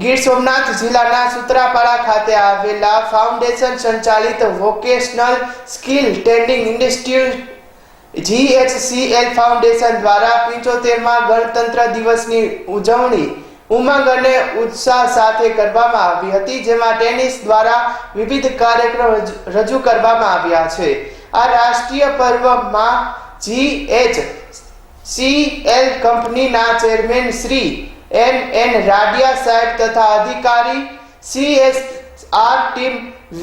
ગીર સોમનાથ જિલ્લાના સુત્રાપાડા ખાતે આવેલા ફાઉન્ડેશન સંચાલિત vocational skill training institute GHCL foundation દ્વારા પંચોતેરમાં ગણતંત્ર દિવસની ઉજવણી, ઉમંગ અને ઉત્સાહ સાથે કરવામાં આવી હતી, જેમાં ટેનિસ દ્વારા વિવિધ કાર્યક્રમ રજ- કરવામાં આવ્યા છે. આ રાષ્ટ્રીય પર્વમાં જીએચ સીએલ કંપનીના chairman Shri N N Radia સાહેબ તથા અધિકારી સીએસઆર ટીમ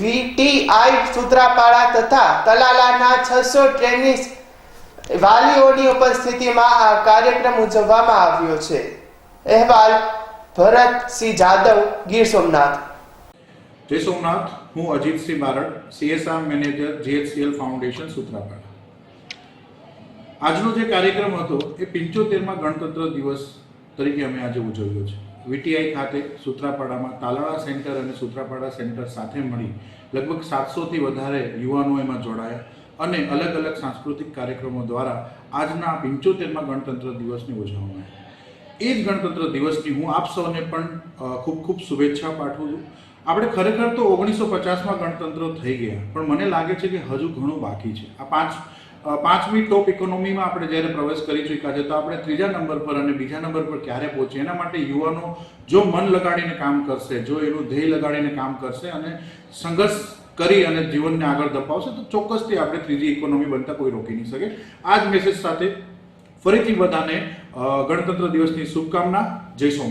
વીટીઆઈ સુત્રાપાડા તથા તલાલાના છસો ટ્રેનિસ વાલીઓની ઉપસ્થિતિમાં આ કાર્યક્રમ ઉજવવામાં આવ્યો છે. અહેવાલ ભરતસિંહ જાદવ, ગીર સોમનાથ. જય સોમનાથ. હું Ajitsinh Barad CSR manager GHCL foundation, Sutrapada. આજનો જે કાર્યક્રમ હતો, એ પંચોતેરમાં ગણતંત્ર દિવસ તરીકે અમે આજે ઉજવ્યો છે. વીટીઆઈ ખાતે સૂત્રાપાડામાં તાલાળા સેન્ટર અને સૂત્રાપાડા સેન્ટર સાથે મળી લગભગ સાતસોથી વધારે યુવાનો એમાં જોડાયા અને અલગ અલગ સાંસ્કૃતિક કાર્યક્રમો દ્વારા આજના પંચોતેરમાં ગણતંત્ર દિવસની ઉજવવામાં આવી એ જ ગણતંત્ર દિવસની હું આપ સૌને પણ ખૂબ ખૂબ શુભેચ્છા પાઠવું છું. આપણે ખરેખર તો ઓગણીસો પચાસમાં ગણતંત્ર થઈ ગયા, પણ મને લાગે છે કે હજુ ઘણું બાકી છે. આ પાંચ પાંચમી ટોપ ઇકોનોમીમાં આપણે જ્યારે પ્રવેશ કરી ચૂક્યા છે તો આપણે ત્રીજા નંબર પર અને બીજા નંબર પર ક્યારે પહોંચીએ? એના માટે યુવાનો જો મન લગાડીને કામ કરશે, જો એનું ધ્યેય લગાડીને કામ કરશે અને સંઘર્ષ કરી અને જીવનને આગળ ધપાવશે, તો ચોક્કસથી આપણે ત્રીજી ઇકોનોમી બનતા કોઈ રોકી નહીં શકે. આ જ મેસેજ સાથે ફરીથી બધાને ગણતંત્ર દિવસની શુભકામના. જય સોમનાથ.